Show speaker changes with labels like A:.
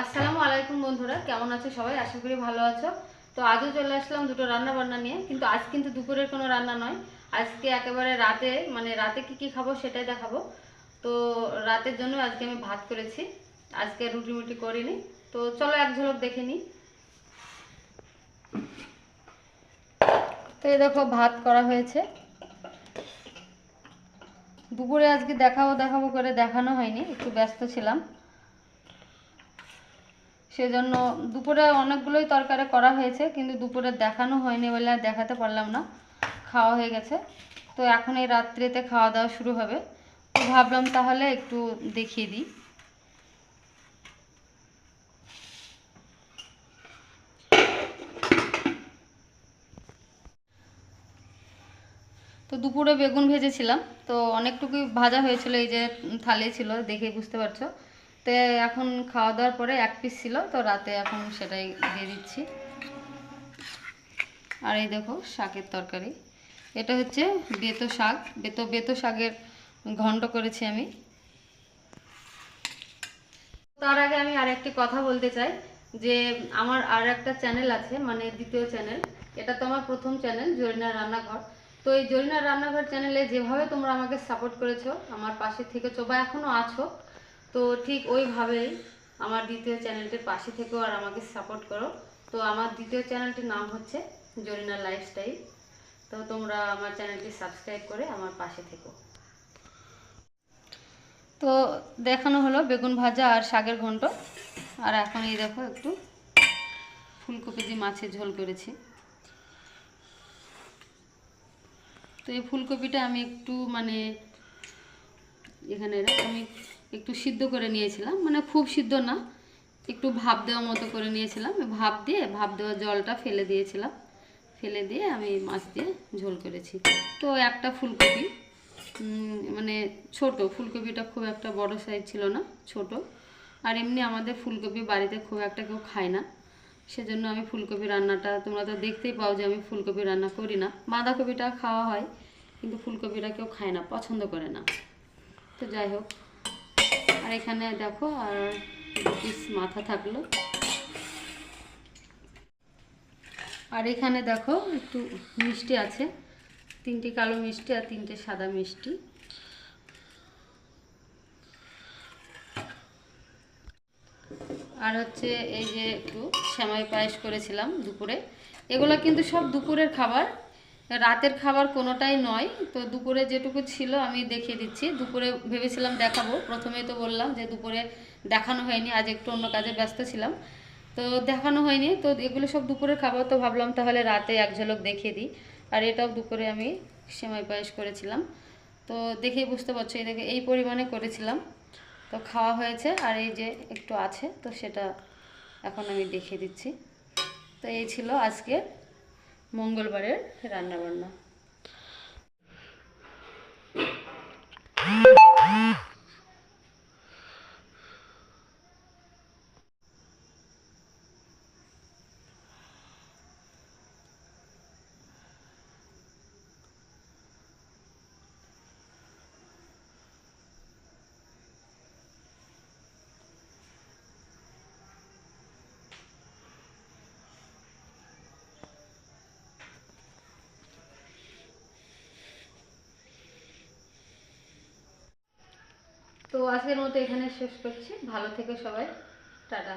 A: আসসালামু আলাইকুম বন্ধুরা, কেমন আছো সবাই? আশা করি ভালো আছো। তো আজও চলে আসলাম দুটো রান্না বান্না নিয়ে, কিন্তু আজ কিন্তু দুপুরের কোনো রান্না নয়। আজকে একেবারে রাতে মানে রাতে কি কি খাব সেটাই দেখাবো। তো রাতের জন্য আজকে আমি ভাত করেছি, আজকে রুটি মুটি করিনি। তো চলো এক ঝলক দেখে নিই। তো এই দেখো, ভাত করা হয়েছে। দুপুরে আজকে দেখাবো দেখাবো করে দেখানো হয়নি, একটু ব্যস্ত ছিলাম। সেজন্য দুপুরে অনেকগুলোই তরকারি করা হয়েছে, কিন্তু দুপুরে দেখানো হয়নি বলে আর দেখাতে পারলাম না। খাওয়া হয়ে গেছে। তো এখন এই রাত্রিতে খাওয়া দাওয়া শুরু হবে। তো ভাবলাম তাহলে একটু দেখিয়ে দিই। তো দুপুরে বেগুন ভেজেছিলাম। তো অনেকটুকুই ভাজা হয়েছিল, এই যে থালে ছিল, দেখে বুঝতে পারছ। তো এখন খাওয়া দাওয়ার পরে এক পিস ছিল, তো রাতে এখন সেটাই দিয়ে দিচ্ছি। আর এই দেখো শাকের তরকারি। এটা হচ্ছে বেতো শাক। বেতো বেতো শাকের ঘন্ট করেছি আমি। তার আগে আমি আর একটি কথা বলতে চাই, যে আমার আর একটা চ্যানেল আছে মানে দ্বিতীয় চ্যানেল এটা তো আমার প্রথম চ্যানেল জরিনা রান্নাঘর। তো এই জরিনা রান্নাঘর চ্যানেলে যেভাবে তোমরা আমাকে সাপোর্ট করেছ, আমার পাশে থেকেছো বা এখনও আছো তো ঠিক ওইভাবেই আমার দ্বিতীয় চ্যানেলটির পাশে থেকেও আর আমাকে সাপোর্ট করো। তো আমার দ্বিতীয় চ্যানেলটির নাম হচ্ছে জরিনা লাইফস্টাইল। তো তোমরা আমার চ্যানেলটি সাবস্ক্রাইব করে আমার পাশে থেকো। তো দেখানো হলো বেগুন ভাজা আর শাকের ঘন্ট। আর এখন এই দেখো একটু ফুলকপি দিয়ে মাছের ঝোল করেছি। তো এই ফুলকপিটা আমি একটু মানে এখানে আমি একটু সিদ্ধ করে নিয়েছিলাম মানে খুব সিদ্ধ না, একটু ভাপ দেওয়া মতো করে নিয়েছিলাম, ভাপ দিয়ে, ভাপ দেওয়া জলটা ফেলে দিয়েছিলাম, ফেলে দিয়ে আমি মাছ দিয়ে ঝোল করেছি। তো একটা ফুলকপি মানে ছোট, ফুলকপিটা খুব একটা বড় সাইজ ছিল না, ছোট। আর এমনি আমাদের ফুলকপি বাড়িতে খুব একটা কেউ খায় না, সেজন্য আমি ফুলকপি রান্নাটা, তোমরা তো দেখতেই পাও যে আমি ফুলকপি রান্না করি না। বাঁধাকপিটা খাওয়া হয়, কিন্তু ফুলকপিটা কেউ খায় না, পছন্দ করে না। তো যাই হোক এখানে দেখো, আর পিস মাথা থাকল। আর এখানে দেখো, একটু মিষ্টি আছে। তিনটে কালো মিষ্টি আর তিনটে সাদা মিষ্টি। আর হচ্ছে এই যে একটু শ্যামাই পায়েস করেছিলাম দুপুরে। এগুলো কিন্তু সব দুপুরের খাবার। রাতের খাবার কোনোটাই নয়। তো দুপুরে যেটুকু ছিল আমি দেখিয়ে দিচ্ছি। দুপুরে ভেবেছিলাম দেখাবো। প্রথমেই তো বললাম যে দুপুরে দেখানো হয়নি। আজ একটু অন্য কাজে ব্যস্ত ছিলাম। তো দেখানো হয়নি। তো এগুলো সব দুপুরের খাবার তো ভাবলাম তাহলে রাতে এক ঝলক দেখিয়ে দিই। আর এটাও দুপুরে আমি সেমাই পায়েস করেছিলাম। তো দেখেই বুঝতে পারছ, এই দেখে এই পরিমাণে করেছিলাম। তো খাওয়া হয়েছে। আর এই যে একটু আছে, তো সেটা এখন আমি দেখিয়ে দিচ্ছি। তো এই ছিল আজকে মঙ্গলবারের রান্নাবান্না। তো আজকের মতো এখানে শেষ করছি। ভালো থেকো সবাই। টাটা।